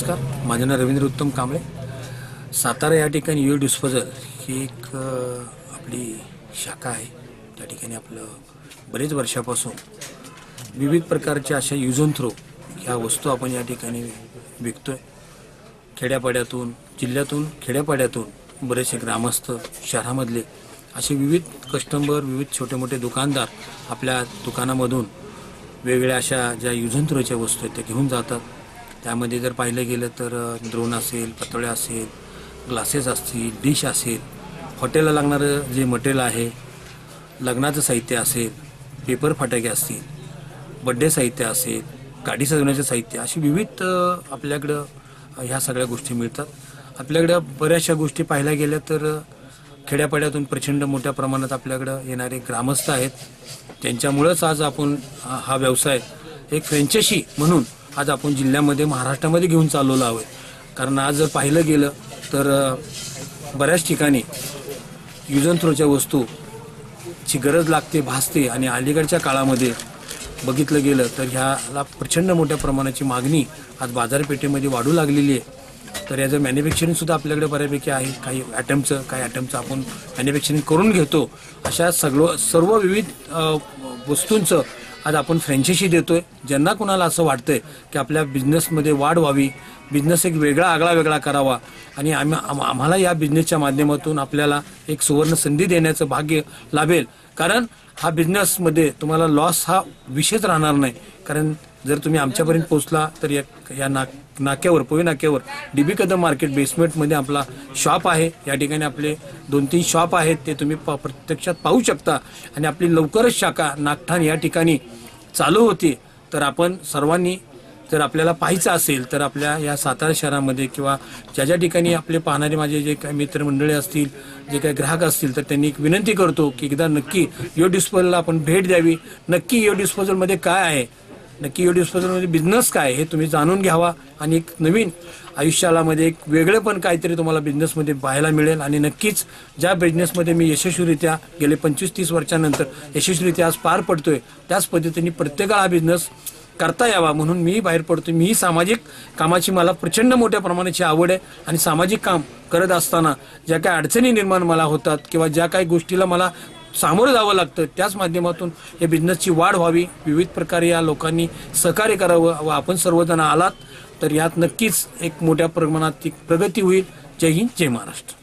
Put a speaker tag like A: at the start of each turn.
A: नमस्कार. माझं नाव रवींद्र उत्तम कांबळे. सातारा या ठिकाणी यू डिस्पोजल ही एक आपली शाखा आहे. त्या ठिकाणी आपलं बरेच वर्षापासून विविध प्रकारच्या अशा युजन थ्रो ह्या वस्तू आपण या ठिकाणी विकतोय. खेड्यापाड्यातून जिल्ह्यातून खेड्यापाड्यातून बरेचसे ग्रामस्थ शहरामधले असे विविध कस्टमर विविध छोटे मोठे दुकानदार आपल्या दुकानामधून वेगवेगळ्या अशा ज्या युजंत्रोच्या वस्तू आहेत त्या घेऊन जातात. त्यामध्ये जर पाहिलं गेलं तर द्रोण असेल पतोळे असेल ग्लासेस असतील डिश असेल हॉटेलला लागणारं जे मटेरियल आहे लग्नाचं साहित्य असेल पेपर फटाके असतील बड्डे साहित्य असेल गाडी सजवण्याचं साहित्य अशी विविध आपल्याकडं ह्या सगळ्या गोष्टी मिळतात. आपल्याकडं बऱ्याचशा गोष्टी पाहायला गेल्या तर खेड्यापाड्यातून प्रचंड मोठ्या प्रमाणात आपल्याकडं येणारे ग्रामस्थ आहेत. त्यांच्यामुळंच आज आपण हा व्यवसाय एक फ्रेंचेशी म्हणून आज आपण जिल्ह्यामध्ये महाराष्ट्रामध्ये घेऊन चालवलो आहोत. कारण आज जर पाहिलं गेलं तर बऱ्याच ठिकाणी युजन थ्रोच्या वस्तू ची गरज लागते भासते आणि अलीकडच्या काळामध्ये बघितलं गेलं तर ह्याला प्रचंड मोठ्या प्रमाणाची मागणी आज बाजारपेठेमध्ये वाढू लागलेली आहे. तर याचं मॅन्युफॅक्चरिंगसुद्धा आपल्याकडे बऱ्यापैकी आहे. काही ॲटमचं काही ॲटमचं आपण मॅन्युफॅक्चरिंग करून घेतो. अशा सगळं सर्व विविध वस्तूंचं आज आपण फ्रँचायशी देतोय. ज्यांना कुणाला असं वाटतंय की आपल्या बिझनेसमध्ये वाढ व्हावी बिझनेस एक वेगळा आगळा वेगळा करावा आणि आम्ही आम्हाला या बिझनेसच्या माध्यमातून आपल्याला एक सुवर्ण संधी देण्याचं भाग्य लाभेल. कारण हा बिझनेसमध्ये तुम्हाला लॉस हा विषयच राहणार नाही. कारण जर तुम्ही आमच्यापर्यंत पोहोचला तर या या नाक नाक्यावर पोहे नाक्यावर डीबी कदम मार्केट बेसमेंटमध्ये आपला शॉप आहे. या ठिकाणी आपले दोन तीन शॉप आहेत. ते तुम्ही प- प्रत्यक्षात पाहू शकता. आणि आपली लवकरच शाखा नागठाण या ठिकाणी चालू होती. तर आपण सर्वांनी जर आपल्याला पाहायचं असेल तर आपल्या या सातारा शहरामध्ये किंवा ज्या ज्या ठिकाणी आपले पाहणारे माझे जे काही मित्रमंडळी असतील जे काही ग्राहक असतील तर त्यांनी एक विनंती करतो की एकदा नक्की यो डिस्पोजलला आपण भेट द्यावी. नक्की यो डिस्पोजलमध्ये काय आहे? नक्की यो म्हणजे बिझनेस काय हे तुम्ही जाणून घ्यावा. आणि एक नवीन आयुष्याला मध्ये एक वेगळं पण काहीतरी तुम्हाला बिझनेसमध्ये पाहायला मिळेल. आणि नक्कीच ज्या बिझनेसमध्ये मी यशस्वीरित्या गेले पंचवीस तीस वर्षानंतर यशस्वीरित्या आज पार पडतोय त्याच पद्धतीने प्रत्येकाला हा बिझनेस करता यावा. म्हणून मी बाहेर पडतो मी सामाजिक कामाची मला प्रचंड मोठ्या प्रमाणाची आवड आहे. आणि सामाजिक काम करत असताना ज्या काही अडचणी निर्माण मला होतात किंवा ज्या काही गोष्टीला मला सामोरं जावं लागतं. त्याच माध्यमातून या बिझनेसची वाढ व्हावी. विविध प्रकारे या लोकांनी सहकार्य करावं व आपण सर्वजण आलात तर यात नक्कीच एक मोठ्या प्रमाणात ती प्रगती होईल. जय हिंद जय महाराष्ट्र.